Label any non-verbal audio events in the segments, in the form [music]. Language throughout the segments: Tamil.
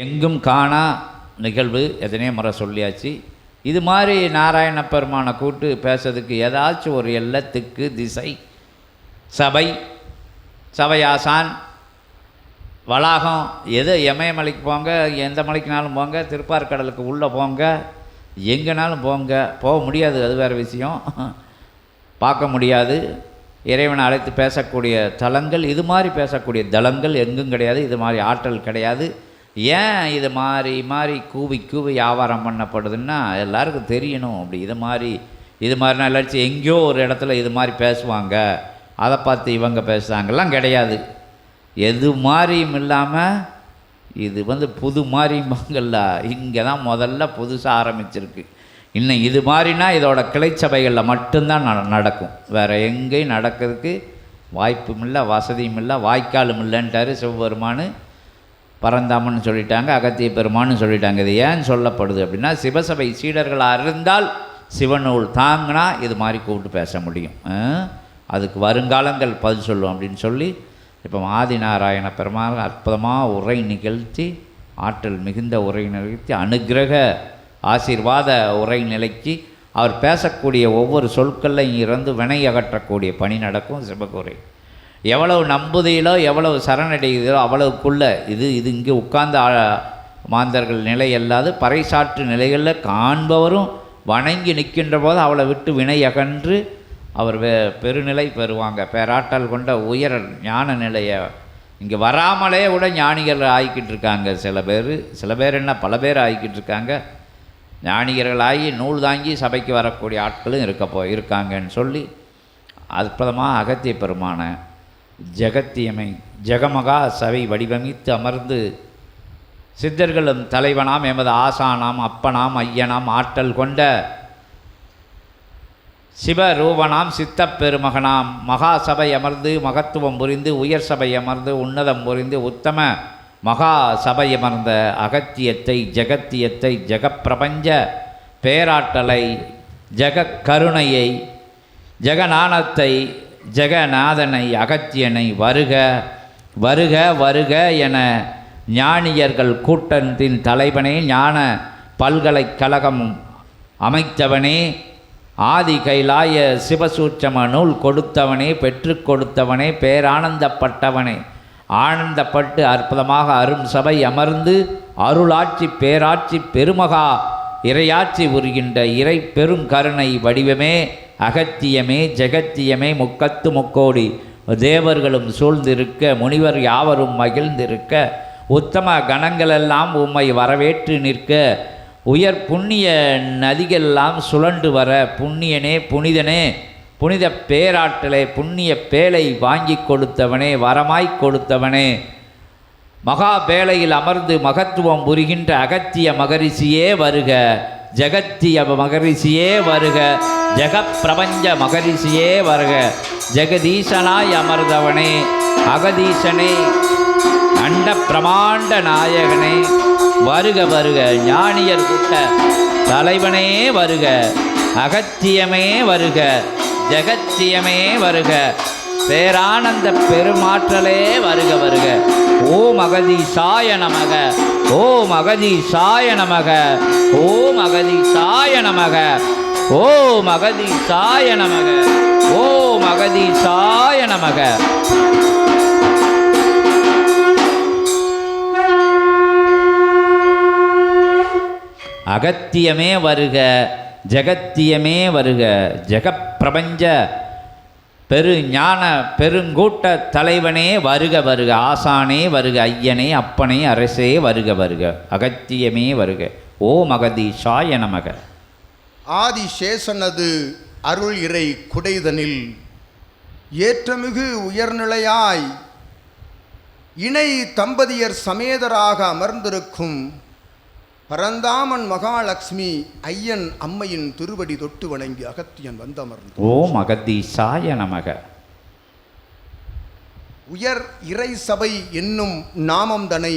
எங்கும் காணா நிகழ்வு எத்தனையோ முறை சொல்லியாச்சு. இது மாதிரி நாராயண பெருமானை கூட்டு பேசுறதுக்கு ஏதாச்சும் ஒரு எல்லத்துக்கு திசை சபை சபையாசான் வளாகம் எது எமயமலைக்கு போங்க எந்த மலைக்குனாலும் போங்க திருப்பார்கடலுக்கு உள்ளே போங்க எங்கேனாலும் போங்க. போக முடியாது அது வேறு விஷயம். பார்க்க முடியாது. இறைவனை அழைத்து பேசக்கூடிய தலங்கள் இது மாதிரி பேசக்கூடிய தலங்கள் எங்கும் கிடையாது. இது மாதிரி ஆற்றல் கிடையாது. ஏன் இது மாதிரி மாதிரி கூவி கூவி வியாபாரம் பண்ணப்படுதுன்னா எல்லாருக்கும் தெரியணும். அப்படி இது மாதிரி இது மாதிரினா எல்லாச்சும் எங்கேயோ ஒரு இடத்துல இது மாதிரி பேசுவாங்க. அதை பார்த்து இவங்க பேசுகிறாங்கலாம் கிடையாது. எது மாதிரியும் இல்லாமல் இது வந்து புது மாதிரிம்பாங்கல்ல இங்கே தான் முதல்ல புதுசாக ஆரம்பிச்சிருக்கு. இன்னும் இது மாதிரினா இதோட கிளைச்சபைகளில் மட்டும்தான் நட நடக்கும். வேறு எங்கேயும் நடக்கிறதுக்கு வாய்ப்பும் இல்லை வசதியும் இல்லை வாய்க்காலும் இல்லைன்ட்டாரு சிவபெருமானு. பரந்தாமன்னு சொல்லிட்டாங்க அகத்திய பெருமான்னு சொல்லிட்டாங்க இது ஏன் சொல்லப்படுது அப்படின்னா சிவசபை சீடர்களாக இருந்தால் சிவநூல் தாங்கினா இது மாதிரி கூப்பிட்டு பேச முடியும். அதுக்கு வருங்காலங்கள் பதில் சொல்லும் அப்படின்னு சொல்லி இப்போ ஆதிநாராயண பெருமாள் அற்புதமாக உரை நிகழ்த்தி ஆற்றல் மிகுந்த உரை நிகழ்த்தி அனுக்கிரக ஆசீர்வாத உரை நிலைக்கு அவர் பேசக்கூடிய ஒவ்வொரு சொற்களையும் இறந்து வினை அகற்றக்கூடிய பணி நடக்கும் சிவகுரை. எவ்வளவு நம்புதையிலோ எவ்வளவு சரணடைகிறதோ அவ்வளவுக்குள்ளே இது இது இங்கே உட்கார்ந்த மாந்தர்கள் நிலை அல்லாது பறைசாற்று நிலைகளில் காண்பவரும் வணங்கி நிற்கின்ற போது அவளை விட்டு வினை அகன்று அவர் பெருநிலை பெறுவாங்க. பேராட்டல் கொண்ட உயர ஞான நிலையை. இங்கே வராமலே கூட ஞானிகள் ஆகிக்கிட்டு இருக்காங்க. சில பேர் சில பேர் என்ன பல பேர் ஆகிக்கிட்டு இருக்காங்க. ஞானிகர்களாகி நூல் தாங்கி சபைக்கு வரக்கூடிய ஆட்களும் இருக்க போ இருக்காங்கன்னு சொல்லி அற்புதமாக அகத்திய பெருமான ஜெகத்தியமை ஜெகமகா சபை வடிவமைத்து அமர்ந்து சித்தர்களும் தலைவனாம் எமது ஆசானாம் அப்பனாம் ஐயனாம் ஆற்றல் கொண்ட சிவரூபனாம் சித்தப்பெருமகனாம் பெருமகனாம். மகா சபை அமர்ந்து மகத்துவம் புரிந்து உயர் சபை அமர்ந்து உன்னதம் புரிந்து உத்தம மகா சபை அமர்ந்த அகத்தியத்தை ஜெகத்தியத்தை ஜெகப்பிரபஞ்ச பேராற்றலை ஜெகக்கருணையை ஜெகநாணத்தை ஜெகநாதனை அகத்தியனை வருக வருக வருக என ஞானியர்கள் கூட்டத்தின் தலைவனே ஞான பல்கலைக்கழகம் அமைத்தவனே ஆதி கைலாய சிவசூட்சம நூல் கொடுத்தவனே பெற்று கொடுத்தவனே பேரானந்தப்பட்டவனே. ஆனந்தப்பட்டு அற்புதமாக அரும் சபை அமர்ந்து அருளாட்சி பேராட்சி பெருமகா இறையாட்சி உருகின்ற இறை பெருங்கருணை வடிவமே அகத்தியமே ஜெகத்தியமே முக்கத்து முக்கோடி. தேவர்களும் சூழ்ந்திருக்க முனிவர் யாவரும் மகிழ்ந்திருக்க உத்தம கணங்களெல்லாம் உம்மை வரவேற்று நிற்க உயர் புண்ணிய நதிகள்லாம் சுழண்டு வர புண்ணியனே புனிதனே புனித பேராற்றலே புண்ணிய பேழை வாங்கி கொடுத்தவனே வரமாய்க் கொடுத்தவனே. மகா பேழையில் அமர்ந்து மகத்துவம் புரிகின்ற அகத்திய மகரிஷியே வருக. ஜெகத்திய மகரிஷியே வருக. ஜெகப்பிரபஞ்ச மகரிஷியே வருக. ஜெகதீசனாய் அமர்ந்தவனே அகதீசனே அண்ட பிரமாண்ட நாயகனே வருக வருக. ஞானியர் கூட்ட தலைவனே வருக. அகத்தியமே வருக. ஜெகத்தியமே வருக. பேரானந்த பெருமாற்றலே வருக வருக. ஓம் அகதீசாய நமக. ஓம் அகதீசாய நமக. ஓம் அகதீசாய நமக. ஓம் அகதீசாய நமக. ஓம் அகதீசாய நமக. அகத்தியமே வருக ஜெகத்தியமே வருக ஜெகப்பிரபஞ்ச பெரு ஞான பெருங்கூட்ட தலைவனே வருக வருக ஆசானே வருக ஐயனே அப்பனே அரசே வருக வருக அகத்தியமே வருக. ஓ மகதீஷாய நமக. ஆதி சேஷனது அருள் இறை குடைதனில் ஏற்றமிகு உயர்நிலையாய் இணை தம்பதியர் சமேதராக அமர்ந்திருக்கும் பரந்தாமன் மகாலட்சுமி ஐயன் அம்மையின் திருவடி தொட்டு வணங்கி அகத்தியன் வந்தமர்ந்து. ஓ மகதீஷாய நமக. உயர் இறை சபை என்னும் நாமம் தனை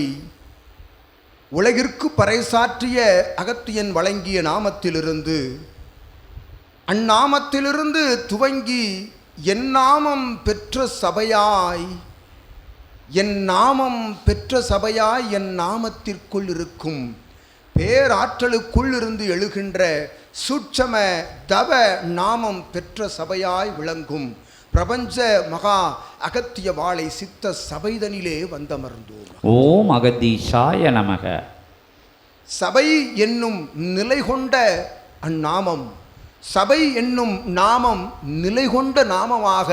உலகிற்கு பறைசாற்றிய அகத்தியன் வழங்கிய நாமத்திலிருந்து அந்நாமத்திலிருந்து துவங்கி என் நாமம் பெற்ற சபையாய் என் நாமம் பெற்ற சபையாய் என் நாமத்திற்குள் இருக்கும் பேராற்றலுக்குள் இருந்து எழுகின்ற சூட்சம தவ நாமம் பெற்ற சபையாய் விளங்கும். பிரபஞ்ச மகா அகத்திய வாளை சித்த சபைதனிலே வந்தமர்ந்தோம். ஓம் அகதீஷாய நமக. சபை என்னும் நிலை கொண்ட அந்நாமம் சபை என்னும் நாமம் நிலை கொண்ட நாமமாக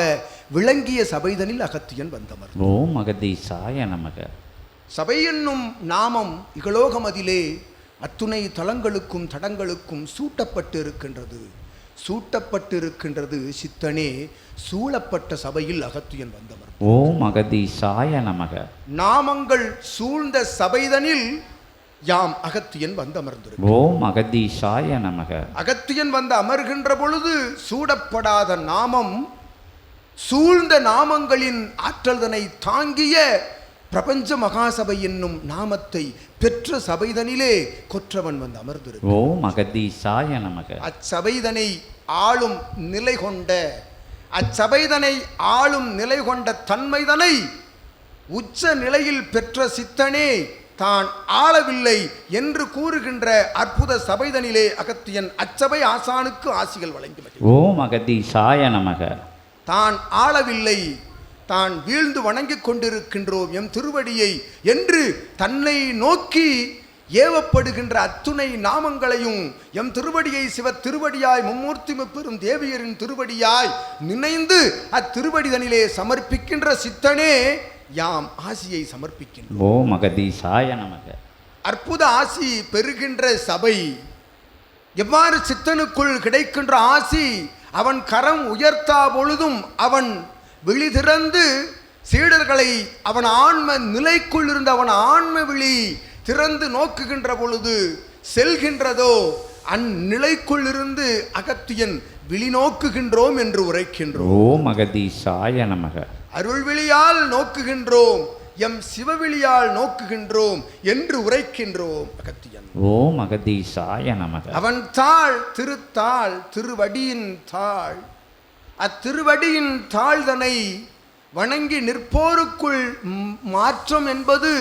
விளங்கிய சபைதனில் அகத்தியன் வந்தமர் ஓம் அகதீஷாய நமக. சபை என்னும் நாமம் இகலோகமதிலே அத்துணை தலங்களுக்கும் தடங்களுக்கும் சூட்டப்பட்டு இருக்கின்றது சூட்டப்பட்டு இருக்கின்றது சித்தனே சூழப்பட்ட சபையில் அகத்தியன் வந்தவர். ஓம் அகதீஷாய நமக. நாமங்கள் சூழ்ந்த சபைதனில் யாம் அகத்தியன் வந்தமர்ந்திருக்கிறோம் ஓம் அகதீஷாய நமக. அகத்தியன் வந்து அமர்கின்ற பொழுது சூடப்படாத நாமம் சூழ்ந்த நாமங்களின் ஆற்றல்தனை தாங்கிய பிரபஞ்ச மகாசபை என்னும் நாமத்தை பெற்ற சபைதனிலே கொற்றவன் வந்து அமர்ந்திருக்கு. ஓம் அகதீஷாய நமக. அச்சபைதனை ஆளும் நிலை கொண்ட அச்சபைதனை ஆளும் நிலை கொண்ட தன்மைதனை உச்ச நிலையில் பெற்ற சித்தனே தான் ஆளவில்லை என்று கூறுகின்ற அற்புத சபைதனிலே அகத்தியன் அச்சபை ஆசானுக்கு ஆசிகள் வழங்கி. ஓம் அகதீஷாய நமக தான் ஆளவில்லை தான் வீழ்ந்து வணங்கிக் கொண்டிருக்கின்றோம் எம் திருவடியை என்று தன்னை நோக்கி ஏவப்படுகின்ற அத்துணை நாமங்களையும் எம் திருவடியை சிவ திருவடியாய் மும்மூர்த்தி பெறும் தேவியரின் திருவடியாய் நினைந்து அத்திருவடிதனிலே சமர்ப்பிக்கின்ற சித்தனே யாம் ஆசியை சமர்ப்பிக்கின்றோம். ஓம் அகதீஷாய நமக. அற்புத ஆசி பெறுகின்ற சபை எவ்வாறு சித்தனுக்குள் கிடைக்கின்ற ஆசி அவன் கரம் உயர்த்தா பொழுதும் அவன் விழி திறந்து சீடர்களை அவன் ஆன்ம நிலைக்குள் இருந்த அவன் ஆன்ம விழி திறந்து நோக்குகின்ற பொழுது செல்கின்றதோ அந்நிலைக்குள் இருந்து அகத்தியன் விழி நோக்குகின்றோம் என்று உரைக்கின்றோம். ஓம் அகதீஷாய நமக. அருள்விழியால் நோக்குகின்றோம் எம் சிவவிழியால் நோக்குகின்றோம் என்று உரைக்கின்றோம் அகத்தியன். ஓம் அகதீஷாய நமக. அவன் தாள் திருத்தாள் திருவடியின் தாள் அத்திருவடியின் தாழ்தனை வணங்கி நிற்போருக்குள் மாற்றம் என்பது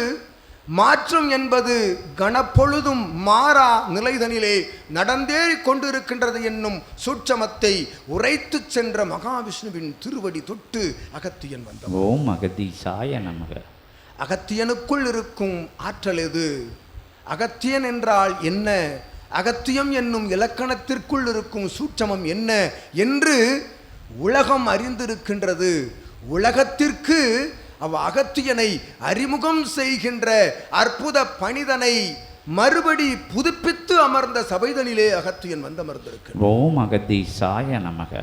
மாற்றம் என்பது கணப்பொழுதும் மாறா நிலைதனிலே நடந்தேறிக் கொண்டிருக்கின்றது என்னும் சூட்சமத்தை உரைத்துச் சென்ற மகாவிஷ்ணுவின் திருவடி தொட்டு அகத்தியன் வந்தான். ஓம் அகதீஷாய நமக. அகத்தியனுக்குள் இருக்கும் ஆற்றல் எது? அகத்தியன் என்றால் என்ன? அகத்தியம் என்னும் இலக்கணத்திற்குள் இருக்கும் சூட்சமம் என்ன என்று உலகம் அறிந்திருக்கின்றது. உலகத்திற்கு அவ் அகத்தியனை அறிமுகம் செய்கின்ற அற்புத பணிதனை மறுபடி புதுப்பித்து அமர்ந்த சபைதனிலே அகத்தியன் வந்து அமர்ந்திருக்கிறார் ஓம் அகதீஷாய நமக.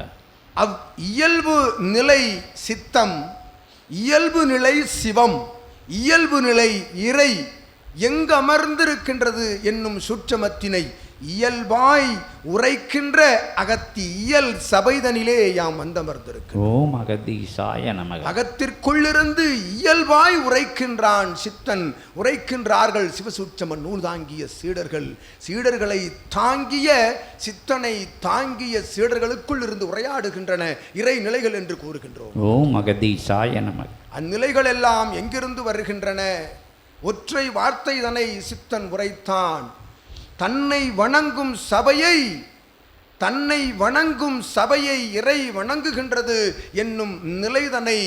அவ் இயல்பு நிலை சித்தம் இயல்பு நிலை சிவம் இயல்பு நிலை இறை எங்கு அமர்ந்திருக்கின்றது என்னும் சுற்றமத்தினை இயல்பாய் உரைக்கின்ற அகத்தி இயல் சபைதனிலே யாம் வந்தமர்ந்திருக்கிறோம் ஓம் அகதீஷாய நமக. அகத்திற்குள்ளிருந்து இயல்பாய் உரைக்கின்றான் சித்தன். உரைக்கின்றார்கள் சிவசூட்சம நூல் தாங்கிய சீடர்கள். சீடர்களை தாங்கிய சித்தனை தாங்கிய சீடர்களுக்குள் இருந்து உரையாடுகின்றன. இறை நிலைகள் என்று கூறுகின்றோம். ஓம் அகதீஷாய நமக. அந்நிலைகள் எல்லாம் எங்கிருந்து வருகின்றன? ஒற்றை வார்த்தை தனை சித்தன் உரைத்தான். தன்னை வணங்கும் சபையை தன்னை வணங்கும் சபையை இறை வணங்குகின்றது என்னும் நிலைதனை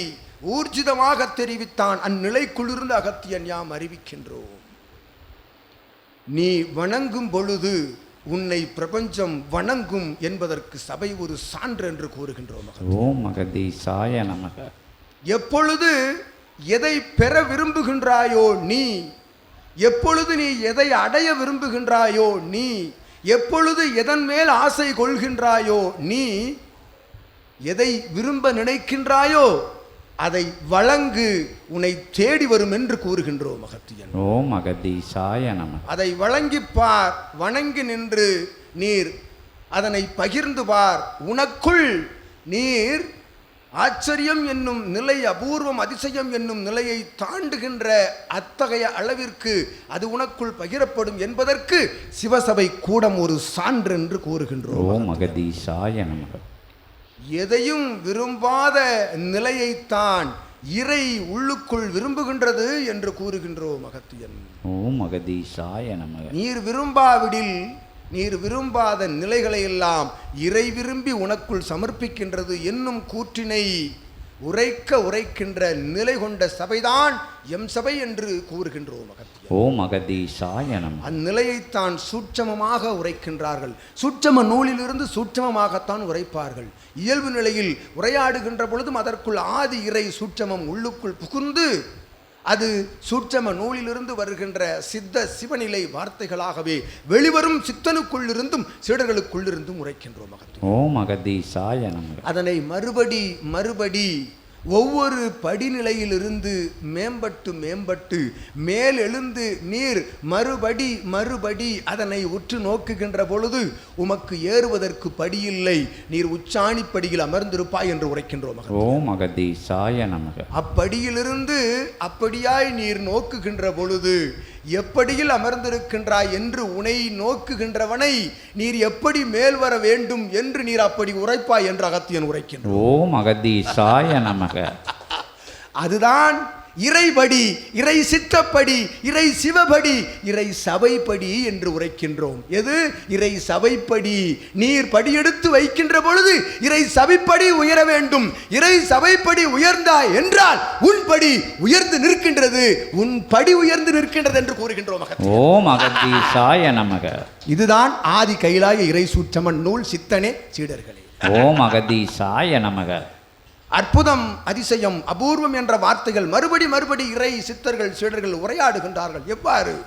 ஊர்ஜிதமாக தெரிவித்தான். அந்நிலைக்குள்ளிருந்து அகத்தியன் யாம் அறிவிக்கின்றோம். நீ வணங்கும் பொழுது உன்னை பிரபஞ்சம் வணங்கும் என்பதற்கு சபை ஒரு சான்று என்று கூறுகின்றோம் நமக. எப்பொழுது எதை பெற விரும்புகின்றாயோ நீ எப்பொழுது நீ எதை அடைய விரும்புகின்றாயோ நீ எப்பொழுது எதன் மேல் ஆசை கொள்கின்றாயோ நீ எதை விரும்ப நினைக்கின்றாயோ அதை வழங்கு உன்னை தேடி வரும் என்று கூறுகின்றோம் அகத்தியன் ஓம் அகதீஷாய நமக அதை வழங்கிப் பார் வணங்கி நின்று நீர் அதனை பகிர்ந்து பார் உனக்குள் நீர் ஆச்சரியம் என்னும் நிலை அபூர்வம் அதிசயம் என்னும் நிலையை தாண்டுகின்ற அத்தகைய அளவிற்கு அது உனக்குள் பகிரப்படும் என்பதற்கு சிவசபை கூடம் ஒரு சான்று என்று கூறுகின்றோம். ஓம் அகதீஷாய நமக. எதையும் விரும்பாத நிலையைத்தான் இறை உள்ளுக்குள் விரும்புகின்றது என்று கூறுகின்றோம் அகத்தியன். ஓம் அகதீசாய நமக. நீர் விரும்பாவிடில் நீர் விரும்பாத நிலைகளை எல்லாம் இறை விரும்பி உனக்குள் சமர்ப்பிக்கின்றது என்னும் கூற்றினை உரைக்க உரைக்கின்ற நிலை கொண்ட சபைதான் எம் சபை என்று கூறுகின்றோம் அகத்தியன் ஓம் அகதீசாய நமக அந்நிலையைத்தான் சூட்சமமாக உரைக்கின்றார்கள். சூட்சம நூலிலிருந்து சூட்சமமாகத்தான் உரைப்பார்கள். இயல்பு நிலையில் உரையாடுகின்ற பொழுதும் அதற்குள் ஆதி இறை சூட்சமம் உள்ளுக்குள் புகுந்து அது சூட்சம நூலிலிருந்து வருகின்ற சித்த சிவநிலை வார்த்தைகளாகவே வெளிவரும் சித்தனுக்குள்ளிருந்தும் சீடர்களுக்குள்ளிருந்தும் உரைக்கின்றோம் ஓம் அதனை மறுபடி மறுபடி ஒவ்வொரு படிநிலையிலிருந்து மேம்பட்டு மேம்பட்டு மேல் எழுந்து நீர் மறுபடி மறுபடி அதனை உற்று நோக்குகின்ற பொழுது உமக்கு ஏறுவதற்கு படியில்லை. நீர் உச்சாணி படியில் அமர்ந்திருப்பாய் என்று உரைக்கின்றோம் ஓம் அகதீசாய நமக. அப்படியிலிருந்து அப்படியாய் நீர் நோக்குகின்ற பொழுது எப்படியில் அமர்ந்திருக்கின்றாய் என்று உனை நோக்குகின்றவனை நீர் எப்படி மேல் வர வேண்டும் என்று நீர் அப்படி உரைப்பாய் என்று அகத்தியன் உரைக்கின்றான். ஓம் அகதீசாய நமக. அதுதான் இறைபடி இறை சித்தப்படி இறை சிவபடி இறை சபைப்படி என்று உரைக்கின்றோம். எது? இறை சபைப்படி. நீர் படியெடுத்து வைக்கின்ற பொழுது இறை சபைப்படி உயர வேண்டும். இறை சபைப்படி உயர்ந்தாய் என்றால் உன் படி உயர்ந்து நிற்கின்றது. உன் படி உயர்ந்து நிற்கின்றது என்று கூறுகின்றோம் ஓம் அகதீசாய நமக. இதுதான் ஆதி கைலாய இறை சூற்றமன் நூல் சித்தனே சீடர்களே. ஓம் அகதீசாய நமக. அற்புதம் அதிசயம் அபூர்வம் என்ற வார்த்தைகள் மறுபடி மறுபடி இறை சித்தர்கள் சீடர்கள் உரையாடுகின்றார்கள். எவ்வாறு?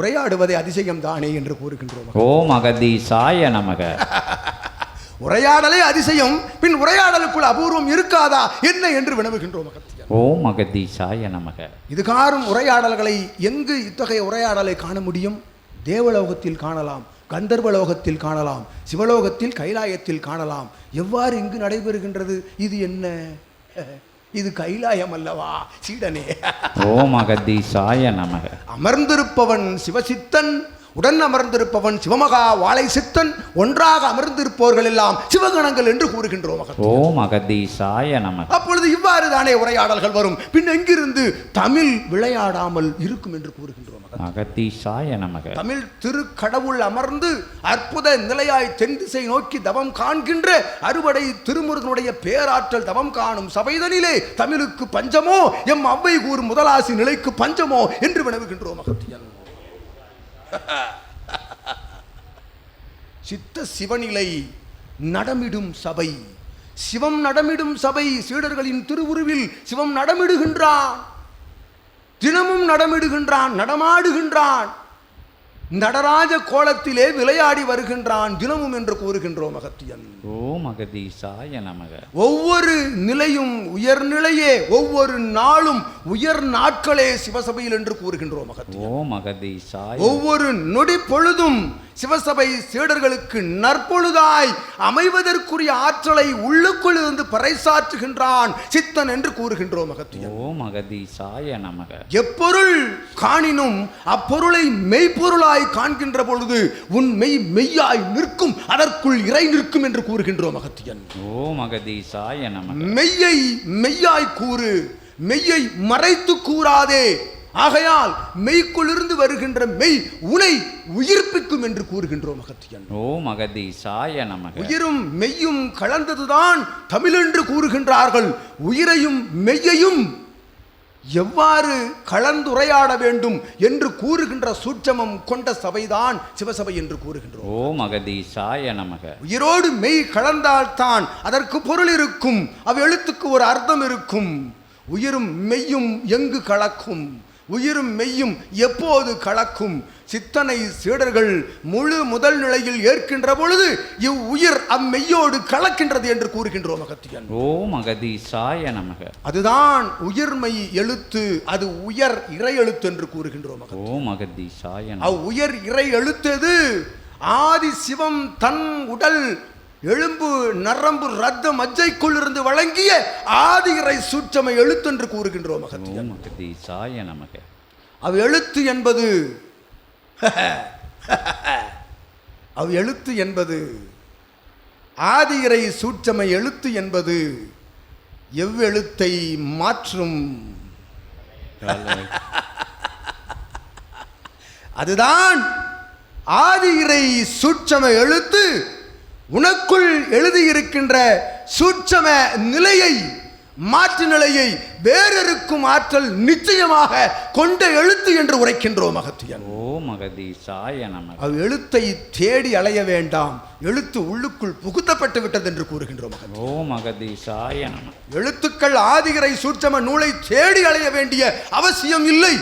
உரையாடுவதே அதிசயம் தானே என்று கூறுகின்றோம். ஓம் அகதீசாய நமக. [laughs] உரையாடலே அதிசயம் பின் உரையாடலுக்குள் அபூர்வம் இருக்காதா? என்ன என்று வினவுகின்றோம் ஓம் அகதீசாய நமக. இதுகாரும் உரையாடல்களை எங்கு இத்தகைய உரையாடலை காண முடியும்? தேவலோகத்தில் காணலாம். கந்தர்வலோகத்தில் காணலாம் சிவலோகத்தில் கைலாயத்தில் காணலாம். எவ்வாறு இங்கு நடைபெறுகின்றது? இது என்ன? இது கைலாயம் அல்லவா? சீடனே. ஓம் அகதீசாய நமக. அமர்ந்திருப்பவன் சிவசித்தன் உடன் அமர்ந்திருப்பவன் சிவமகா வாழை சித்தன் ஒன்றாக அமர்ந்திருப்பவர்கள் எல்லாம் சிவகணங்கள் என்று கூறுகின்றோம் மகன் ஓம் அகதீசாய நமக அப்பொழுது இவ்வாறு தானே உரையாடல்கள் வரும். பின் எங்கிருந்து தமிழ் விளையாடாமல் இருக்கும் என்று கூறுகின்றோம் மகன் அகதீசாய நமக தமிழ் திருக்கடவுள் அமர்ந்து அற்புத நிலையாய் தென் திசை நோக்கி தவம் காண்கின்ற அறுவடை திருமுருகனுடைய பேராற்றல் தவம் காணும் சபைதனிலே தமிழுக்கு பஞ்சமோ எம் அவ்வை கூறும் முதலாசி நிலைக்கு பஞ்சமோ என்று வினவுகின்றோம் அகத்தியன் [laughs] சித்த சிவநிலை நடமிடும் சபை. சிவம் நடமிடும் சபை சீடர்களின் திருவுருவில் சிவம் நடமிடுகின்றான். தினமும் நடமிடுகின்றான் நடமாடுகின்றான். நடராஜ கோலத்திலே விளையாடி வருகின்றான் தினமும் என்று கூறுகின்றோம் அகத்தியன் ஓம் அகதீசாய நமக. ஒவ்வொரு நிலையும் உயர்நிலையே ஒவ்வொரு நாளும் உயர் நாட்களே சிவசபையில் என்று கூறுகின்றோம் அகத்தியன் ஓம் அகதீசாய ஒவ்வொரு நொடி பொழுதும் சிவசபை சீடர்களுக்கு நற்பொழுதாய் அமைவதற்குரிய ஆற்றலை உள்ளுக்குள் இருந்து பறைசாற்றுகின்றான் சித்தன் என்று கூறுகின்றோம் அகத்தியன் ஓம் அகதீசாய நமக. எப்பொருள் காணினும் அப்பொருளை மெய்ப்பொருளாய் காண்கின்ற பொழுது உன் மெய் மெய்யாய் நிற்கும் அதற்குள் இறை நிற்கும் என்று கூறுகின்றோம் அகத்தியன் ஓம் அகதீசாய நமக. மெய்யை மெய்யாய் கூறு மெய்யை மறைத்து கூறாதே. ஆகையால் மெய்க்குள்ளிருந்து வருகின்ற மெய் உனை உயிர்ப்பிக்கும் என்று கூறுகின்றோம் அகத்தியன் ஓம் அகதீசாய நமக. உயிரும் மெய்யும் கலந்ததுதான் தமிழ் என்று கூறுகின்றார்கள். உயிரையும் மெய்யையும் எவ்வாறு கலந்துரையாட வேண்டும் என்று கூறுகின்ற சூட்சமம் கொண்ட சபைதான் சிவசபை என்று கூறுகின்றோம். ஓம் அகதீசாய நமக. உயிரோடு மெய் கலந்தால்தான் அதற்கு பொருள் இருக்கும். அவ் எழுத்துக்கு ஒரு அர்த்தம் இருக்கும். உயிரும் மெய்யும் எங்கு கலக்கும்? உயிரும் மெய்யும் எப்போது கலக்கும்? சித்தனை சீடர்கள் முழு முதல் நிலையில் ஏற்கின்ற பொழுது இவ் உயிர் அம்மெய்யோடு கலக்கின்றது என்று கூறுகின்றோம் அகத்தியன் ஓம் அகதீசாய நமக. அதுதான் உயிர்மை எழுத்து அது உயர் இறை எழுத்து என்று கூறுகின்றோம் அகதீசாய நமக. அவ் உயர் இறை எழுத்தது ஆதி சிவம் தன் உடல் எலும்பு நரம்பு ரத்த மஜ்ஜைக்குள் இருந்து வழங்கிய ஆதி இறை சூற்றமை எழுத்து என்று கூறுகின்றோம் அகதீசாய நமக. அவ் எழுத்து என்பது [laughs] அவ் எழுத்து என்பது ஆதி இறை சூற்றமை எழுத்து என்பது எவ்வெழுத்தை மாற்றும்? அதுதான் ஆதி இறை சூட்சம எழுத்து. உனக்குள் எழுதியிருக்கின்ற சூட்சம நிலையை மாற்று நிலையை வேறொருக்கும் ஆற்றல் நிச்சயமாக கொண்ட எழுத்து என்று உரைக்கின்றோம் அகத்தியன் ஓ மகதீசாய நமக. அவ் எழுத்தை தேடி அலைய வேண்டாம். எழுத்து உள்ளுக்குள் புகுத்தப்பட்டு விட்டது என்று கூறுகின்றோம். ஓ மகதீசாய நமக. எழுத்துக்கள் ஆதிகரை சூட்சம நூலை தேடி அலைய வேண்டிய அவசியம் இல்லை.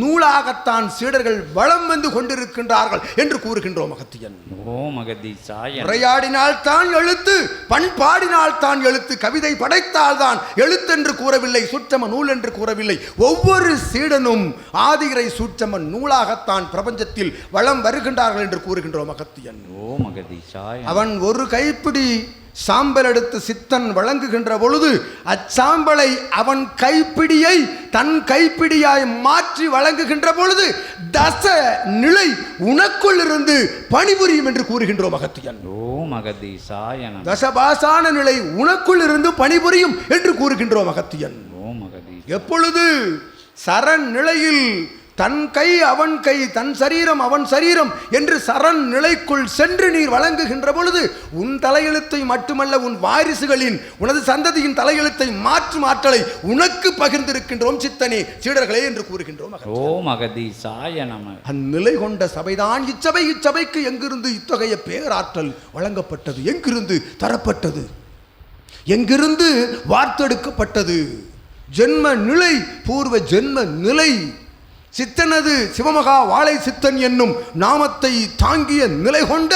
நூலாகத்தான் சீடர்கள் வளம் வந்து கொண்டிருக்கின்றார்கள் என்று கூறுகின்றோம் அகத்தியன் ஓ மகதீசாய உரையாடினால் தான் எழுத்து பண்பாடினால் தான் எழுத்து கவிதை படைத்தால் தான் எழுத்தென்று கூறவில்லை. சூட்சம நூல் என்று கூறவில்லை. ஒவ்வொரு சீடனும் ஆதிகரை சூட்சம நூலாகத்தான் பிரபஞ்சத்தில் வளம் வருகின்றார்கள் என்று கூறுகின்றோம் அகத்தியன் ஓ மகதீசாய அவன் ஒரு கைப்பிடி சாம்பல் எடுத்து சித்தன் வழங்குகின்ற பொழுது அச்சாம்பலை அவன் கைப்பிடியை தன் கைப்பிடியாய் மாற்றி வழங்குகின்ற பொழுது தச நிலை உனக்குள் இருந்து பணிபுரியும் என்று கூறுகின்றோம் அகத்தியன் ஓ மகதீசாய நமக தசபாசான நிலை உனக்குள் இருந்து பணிபுரியும் என்று கூறுகின்றோம் அகத்தியன் ஓ மகதீ எப்பொழுது சரண் நிலையில் தன் கை அவன் கை தன் சரீரம் அவன் சரீரம் என்று சரண் நிலைக்குள் சென்று நீர் வழங்குகின்ற பொழுது உன் தலையெழுத்தை மட்டுமல்ல உன் வாரிசுகளின் உனது சந்ததியின் தலையெழுத்தை மாற்றும் ஆற்றலை உனக்கு பகிர்ந்திருக்கின்றோம் சித்தனே சீடர்களே என்று கூறுகின்றோம். ஓ மகதீசாய நமக அந்நிலை கொண்ட சபைதான் இச்சபை இச்சபைக்கு எங்கிருந்து இத்தகைய பேராற்றல் வழங்கப்பட்டது? எங்கிருந்து தரப்பட்டது? எங்கிருந்து வார்த்தெடுக்கப்பட்டது? ஜென்ம நிலை பூர்வ ஜென்ம நிலை. சித்தனது சிவமகா வாழை சித்தன் என்னும் நாமத்தை தாங்கிய நிலை கொண்ட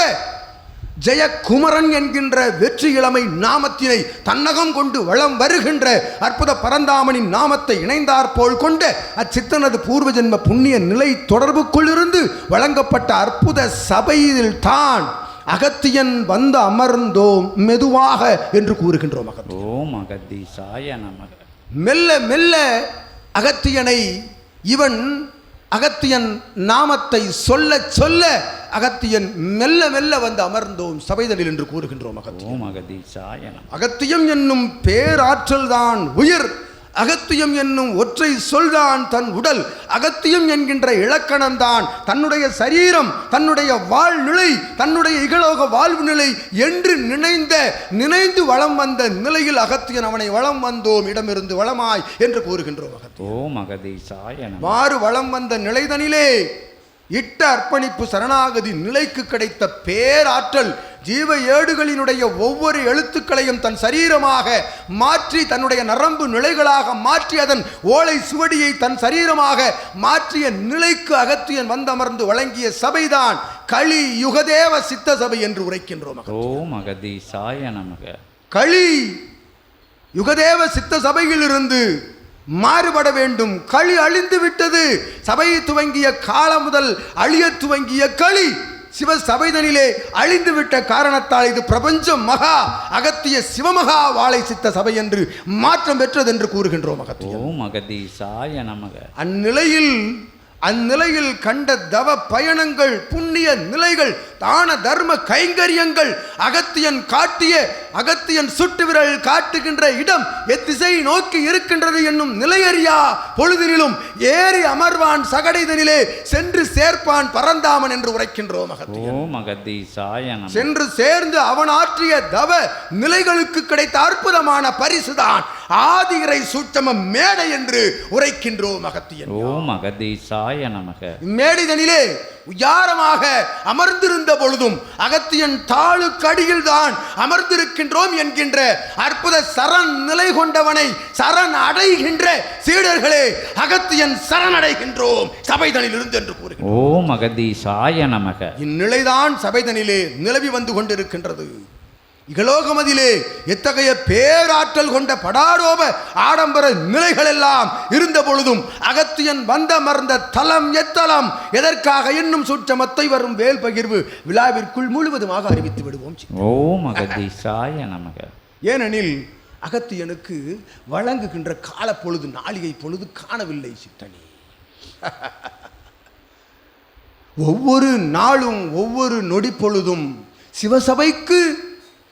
ஜெயக்குமரன் என்கின்ற வெற்றி இளமை நாமத்தினை தன்னகம் கொண்டு வளம் வருகின்ற அற்புத பரந்தாமனின் நாமத்தை இணைந்தாற்போல் கொண்ட அச்சித்தனது பூர்வ ஜென்ம புண்ணிய நிலை தொடர்புக்குள்ளிருந்து வழங்கப்பட்ட அற்புத சபையில் தான் அகத்தியன் வந்து அமர்ந்தோம் மெதுவாக என்று கூறுகின்றோம் அகத்தியன் ஓ மகதீசாய நமக மெல்ல மெல்ல அகத்தியனை இவன் அகத்தியன் நாமத்தை சொல்ல சொல்ல அகத்தியன் மெல்ல மெல்ல வந்து அமர்ந்தோம் சபைதனில் என்று கூறுகின்றோம் நமக அகத்தியம் என்னும் பேராற்றல் தான் உயிர். அகத்தியம் என்னும் ஒற்றை சொல்தான் தன் உடல் அகத்தியம் என்கின்ற இலக்கணம்தான். தன்னுடைய சரீரம் தன்னுடைய வாழ்நிலை தன்னுடைய இகலோக வாழ்வு நிலை என்று நினைந்த நினைந்து வளம் வந்த நிலையில் அகத்தியன் அவனை வளம் வந்தோம் இடமிருந்து வளமாய் என்று கூறுகின்றோம் அகத்தியன் ஓ மகதீசாய நமக மாறு வளம் வந்த நிலைதனிலே இட்ட அர்ப்பணிப்பு சரணாகதி நிலைக்கு கிடைத்த பேராற்றல் ஜீவ ஏடுகளினுடைய ஒவ்வொரு எழுத்துக்களையும் தன் சரீரமாக மாற்றி தன்னுடைய நரம்பு நிலைகளாக மாற்றி அதன் ஓலை சுவடியை தன் சரீரமாக மாற்றிய நிலைக்கு அகத்தியன் வந்தமர்ந்து வழங்கிய சபைதான் களி யுகதேவ சித்த சபை என்று உரைக்கின்றோம் ஓ மகதீசாய நமக. களி யுகதேவ சித்த சபையிலிருந்து மாறுபட வேண்டும். களி அழிந்து விட்டது சபையை துவங்கிய காலம் முதல் அழிய துவங்கிய களி. சிவ சபைதனிலே அழிந்து விட்ட காரணத்தால் இது பிரபஞ்சம் மகா அகத்திய சிவமகா வாழை சித்த சபை என்று மாற்றம் பெற்றது என்று கூறுகின்றோம் அகத்தியம் ஓ மகதீசாய நமக. அந்நிலையில் அந்நிலையில் கண்ட தவ பயணங்கள் புண்ணிய நிலைகள் தான தர்ம கைங்கரியங்கள் அகத்தியன் காட்டிய அகத்தியன் சுட்டு விரல் காட்டுகின்ற இடம் எத்திசை நோக்கி இருக்கின்றது என்னும் நிலையறியா பொழுதினிலும் ஏறி அமர்வான் சகடைதனிலே சென்று சேர்ப்பான் பரந்தாமன் என்று உரைக்கின்றோம் சென்று சேர்ந்து அவன் ஆற்றிய தவ நிலைகளுக்கு கிடைத்த அற்புதமான பரிசுதான். ஆதிரை சூட்சம மேடை என்று உரைக்கின்றோம் அகத்தியன் ஓ மகதீசாய நமக. மேடைதனிலே உயாரமாக அமர்ந்திருந்த பொழுதும் அகத்தியன் தாளுக்கடியில் தான் அமர்ந்திருக்கின்றோம் என்கின்ற அற்புத சரண் நிலை கொண்டவனை சரண் அடைகின்ற சீடர்களே அகத்தியன் சரணடைகின்றோம் சபைதனில் இருந்து என்று கூறுகிறார் ஓ மகதீசாய நமக. இந்நிலைதான் சபைதனிலே நிலவி வந்து கொண்டிருக்கின்றது. இகலோகமதிலே எத்தகைய பேராற்றல் கொண்ட படாடோப ஆடம்பர நிலைகள் எல்லாம் இருந்த பொழுதும் அகத்தியன் வந்தமர்ந்த தலம் எத்தலம் எதற்காக இன்னும் சூட்சமத்தை வரும் வேல் பகிர்வு விழாவிற்குள் முழுவதுமாக அறிவித்து விடுவோம் ஓ மகதீசாய நமக. ஏனெனில் அகத்தியனுக்கு வழங்குகின்ற கால பொழுது நாளிகை பொழுது காணவில்லை சித்தனி. ஒவ்வொரு நாளும் ஒவ்வொரு நொடி பொழுதும் சிவசபைக்கு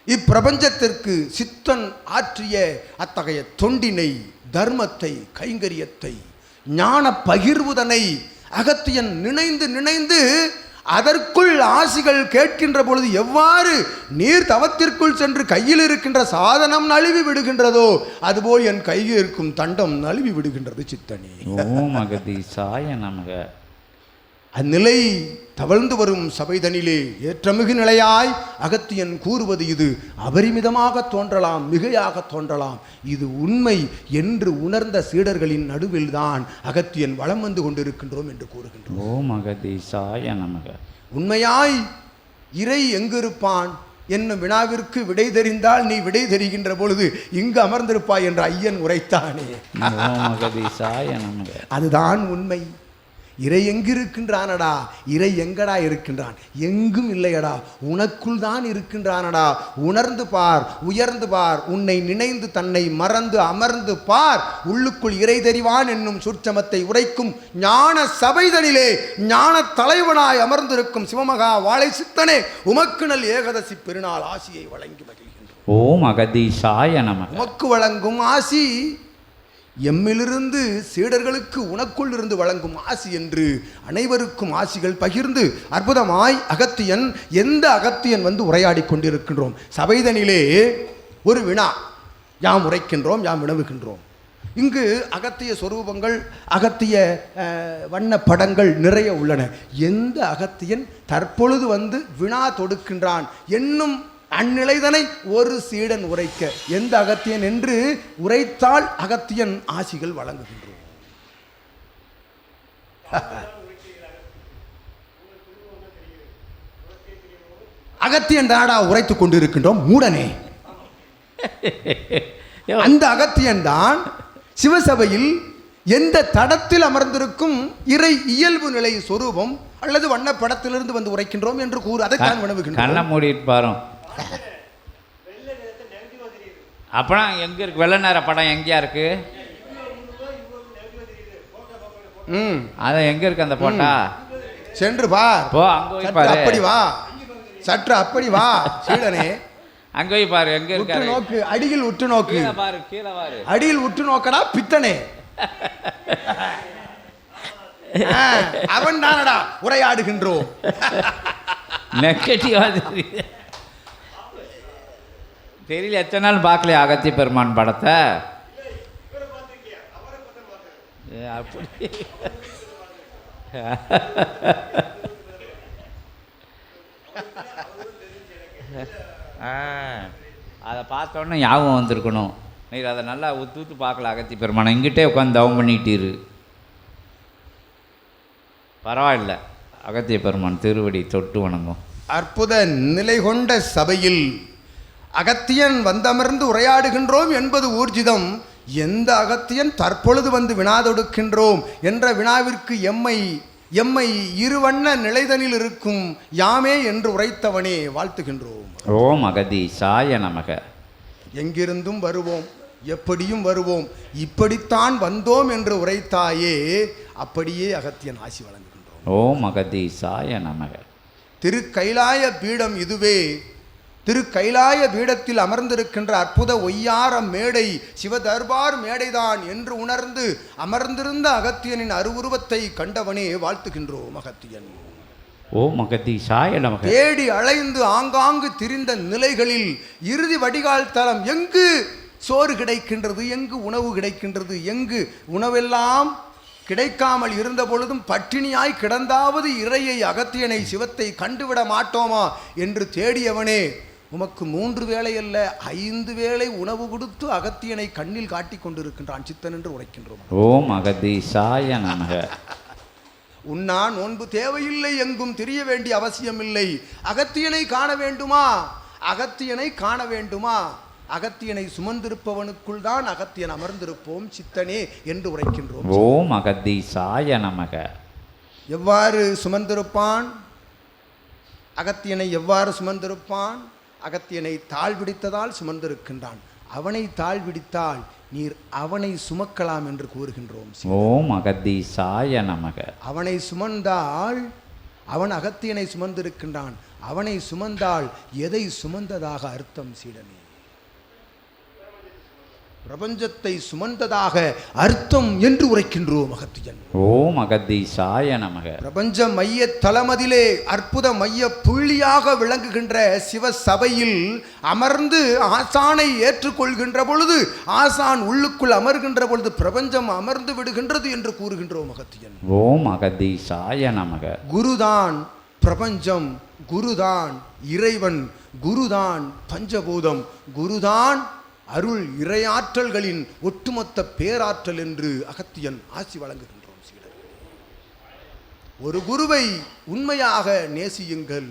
இப்பிரபஞ்சத்திற்கு சித்தன் ஆற்றிய அத்தகைய தொண்டினை தர்மத்தை கைங்கரியத்தை ஞான பகிர்வுதனை அகத்தியன் நினைந்து நினைந்து அதற்குள் ஆசிகள் கேட்கின்ற பொழுது எவ்வாறு நீர் தவத்திற்குள் சென்று கையில் இருக்கின்ற சாதனம் நழுவி விடுகின்றதோ அதுபோல் என் கையில் இருக்கும் தண்டம் நழுவி விடுகின்றது சித்தனே. ஓம் நமக. அந்நிலை தவழ்ந்து வரும் சபைதனிலே ஏற்றமிகு நிலையாய் அகத்தியன் கூறுவது இது. அபரிமிதமாக தோன்றலாம் மிகையாக தோன்றலாம். இது உண்மை என்று உணர்ந்த சீடர்களின் நடுவில்தான் அகத்தியன் வலம் வந்து கொண்டிருக்கின்றோம் என்று கூறுகின்றோம். ஓம் அகதீசாய நமக. உண்மையாய் இறை எங்கிருப்பான் என்னும் வினாவிற்கு விடை தெரிந்தால் நீ விடை தெரிகின்ற பொழுது இங்கு அமர்ந்திருப்பாய் என்று ஐயன் உரைத்தானே. அதுதான் உண்மை. இறை எங்கிருக்கின்றானடா? இறை எங்கடா இருக்கின்றான்? எங்கும் இல்லையடா. உனக்குள் தான் இருக்கின்றானடா. உணர்ந்து பார் உயர்ந்து பார். உன்னை நினைந்து தன்னை மறந்து அமர்ந்து பார். உள்ளுக்குள் இறை தெரிவான் என்னும் சுற்சமத்தை உரைக்கும் ஞான சபைதனிலே ஞான தலைவனாய் அமர்ந்திருக்கும் சிவமகா வாழை சித்தனே உமக்கு நல் ஏகதசி பெருநாள் ஆசியை வழங்கி மகிழ்கின்றோம். ஓம் அகதீசாய நமக. உமக்கு வழங்கும் ஆசி எம்மிலிருந்து சீடர்களுக்கு உனக்குள் இருந்து வழங்கும் ஆசி என்று அனைவருக்கும் ஆசிகள் பகிர்ந்து அற்புதமாய் அகத்தியன் எந்த அகத்தியன் வந்து உரையாடி கொண்டிருக்கின்றோம்? சபைதனிலே ஒரு வினா யாம் உரைக்கின்றோம் யாம் வினவுகின்றோம். இங்கு அகத்திய சொரூபங்கள் அகத்திய வண்ண படங்கள் நிறைய உள்ளன. எந்த அகத்தியன் தற்பொழுது வந்து வினா தொடுக்கின்றான்? என்னும் அந்நிலைதனை ஒரு சீடன் உரைக்க எந்த அகத்தியன் என்று உரைத்தால் அகத்தியன் ஆசிகள் வழங்குகின்றோம். அகத்தியன் தாடா உரைத்துக் கொண்டிருக்கின்றோம் மூடனே. அந்த அகத்தியன் தான் சிவசபையில் எந்த தடத்தில் அமர்ந்திருக்கும் இறை இயல்பு நிலை சொரூபம் அல்லது வண்ண படத்திலிருந்து வந்து உரைக்கின்றோம் என்று கூறு. அதைத்தான் கண்ணை வினவுகின்றோம். மூடிட்டு பாரும். அப்புறம் எங்க இருக்கு? வெள்ளை நேர படம் எங்கேயா இருக்கு? ம். அது எங்க இருக்கு அந்த போட்டா? சென்று பார். போ அங்க போய் பாரு. அப்படி வா. சற்று அப்படி வா சீடனே. அங்க போய் பாரு எங்க உற்று இருக்காரு? நோக்கு அடியில் உற்று நோக்கு. பாரு கீழே பாரு. அடியில் உற்று நோக்கடா பித்தனே. அவன் தானடா உரையாடுகின்றோம். நெகட்டிவா தெரியல எத்தனை நாள் பார்க்கலையா அகத்திய பெருமான் படத்தை? அப்படி அதை பார்த்தோன்னே ஞாபகம் வந்திருக்கணும். நீர் அதை நல்லா உத்து உத்து பார்க்கல அகத்தி பெருமானை. இங்கிட்டே உட்காந்து தவம் பண்ணிட்டீரு. பரவாயில்ல. அகத்திய பெருமான் திருவடி தொட்டு வணங்கும். அற்புத நிலை கொண்ட சபையில் அகத்தியன் வந்தமர்ந்து உரையாடுகின்றோம் என்பது ஊர்ஜிதம். எந்த அகத்தியன் தற்பொழுது வந்து வினாதொடுக்கின்றோம் என்ற வினாவிற்கு எம்மை எம்மை இருவண்ண நிலைதனில் இருக்கும் யாமே என்று உரைத்தவனே வாழ்த்துகின்றோம். ஓம் அகதி சாய நமக. எங்கிருந்தும் வருவோம் எப்படியும் வருவோம் இப்படித்தான் வந்தோம் என்று உரைத்தாயே அப்படியே அகத்தியன் ஆசி வழங்குகின்றோம். ஓம் அகதி சாய நமக. திரு கைலாய பீடம் இதுவே திரு கைலாய பீடத்தில் அமர்ந்திருக்கின்ற அற்புத ஒய்யார மேடை சிவதர்பார் மேடைதான் என்று உணர்ந்து அமர்ந்திருந்த அகத்தியனின் அருவுருவத்தை கண்டவனே வாழ்த்துகின்றோம் அகத்தியன் ஓம் அகதி சாய நமக. தேடி அலைந்து ஆங்காங்கு திரிந்த நிலைகளில் இறுதி வடிகால் தலம் எங்கு? சோறு கிடைக்கின்றது எங்கு? உணவு கிடைக்கின்றது எங்கு? உணவெல்லாம் கிடைக்காமல் இருந்த பொழுதும் பட்டினியாய் கிடந்தாவது இறையை அகத்தியனை சிவத்தை கண்டுவிட மாட்டோமா? என்று தேடியவனே உமக்கு மூன்று வேளை அல்ல ஐந்து வேளை உணவு கொடுத்து அகத்தியனை கண்ணில் காட்டிக் கொண்டிருக்கின்றான் சித்தன் என்று உரைக்கின்றோம். ஓம் அகதி சாய நமக. உண்ணா நோன்பு தேவையில்லை எங்கும் தெரிய வேண்டிய அவசியமில்லை. அகத்தியனை காண வேண்டுமா? அகத்தியனை காண வேண்டுமா? அகத்தியனை சுமந்திருப்பவனுக்குள் தான் அகத்தியன் அமர்ந்திருப்போம் சித்தனே என்று உரைக்கின்றோம். ஓம் அகதி சாய நமக. எவ்வாறு சுமந்திருப்பான்? அகத்தியனை எவ்வாறு சுமந்திருப்பான்? அகத்தியனை தாழ்விடித்ததால் சுமந்திருக்கின்றான். அவனை தாழ்விடித்தால் நீர் அவனை சுமக்கலாம் என்று கூறுகின்றோம். ஓம் அகதி சாய நமக. அவனை சுமந்தால் அவன் அகத்தியனை சுமந்திருக்கின்றான். அவனை சுமந்தால் எதை சுமந்ததாக அர்த்தம் சீடனே? பிரபஞ்சத்தை சுமந்ததாக அர்த்தம் என்று உரைக்கின்றோம் அகத்தியன் ஓம் அகதீசாய நமக. பிரபஞ்ச மைய தளமதிலே அற்புத மைய புள்ளியாக விளங்குகின்ற சிவ சபையில் அமர்ந்து ஆசானை ஏற்றுக்கொள்கின்ற பொழுது ஆசான் உள்ளுக்குள் அமர்கின்ற பொழுது பிரபஞ்சம் அமர்ந்து விடுகின்றது என்று கூறுகின்றோம் அகத்தியன் ஓம் அகதீசாய நமக. குருதான் பிரபஞ்சம் குருதான் இறைவன் குருதான் பஞ்சபூதம் குருதான் அருள் இறையாற்றல்களின் ஒட்டுமொத்த பேராற்றல் என்று அகத்தியன் ஆசி வழங்குகின்றோம் சீடர்களே ஒரு குருவை உண்மையாக நேசியுங்கள்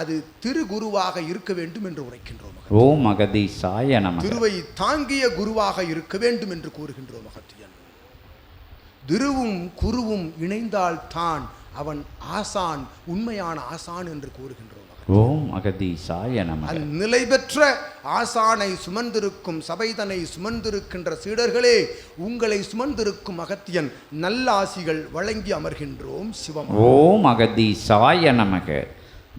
அது திருகுருவாக இருக்க வேண்டும் என்று உரைக்கின்றோம். ஓம் அகதீசாய நமக திருவை தாங்கிய குருவாக இருக்க வேண்டும் என்று கூறுகின்றோம் அகத்தியன் திருவும் குருவும் இணைந்தால் தான் அவன் ஆசான் உண்மையான ஆசான் என்று கூறுகின்றோம். ஓம் அகதீசாய நமக. அந்நிலை பெற்ற ஆசானை சுமந்திருக்கும் சபைதனை சுமந்திருக்கின்ற சீடர்களே உங்களை சுமந்திருக்கும் அகத்தியன் நல்ல ஆசிகள் வழங்கி அமர்கின்றோம் சிவம். ஓம் அகதீசாய நமக.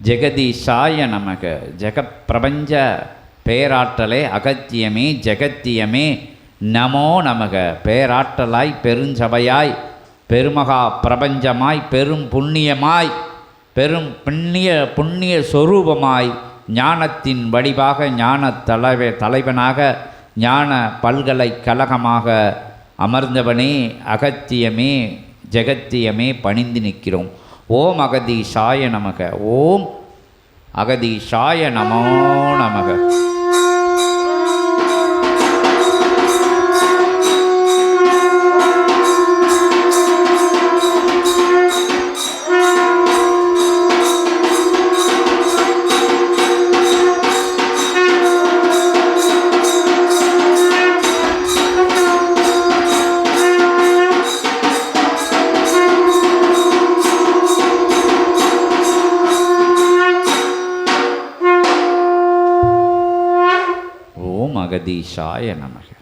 ஜெகதீசாய நமக. ஜெகப் பிரபஞ்ச பேராற்றலே அகத்தியமே ஜெகத்தியமே. நமோ நமக. பேராற்றலாய் பெருஞ்சபையாய் பெருமகா பிரபஞ்சமாய் பெரும் புண்ணியமாய். பெரும் புண்ணிய புண்ணிய சொரூபமாய் ஞானத்தின் வடிவாக ஞான தலைவ தலைவனாக ஞான பல்கலைக்கழகமாக அமர்ந்தவனே அகத்தியமே ஜெகத்தியமே பணிந்து நிற்கிறோம். ஓம் அகதீஷாய நமக. ஓம் அகதீஷாய நமோ நமக. ஓம் அகதீஷாய நமக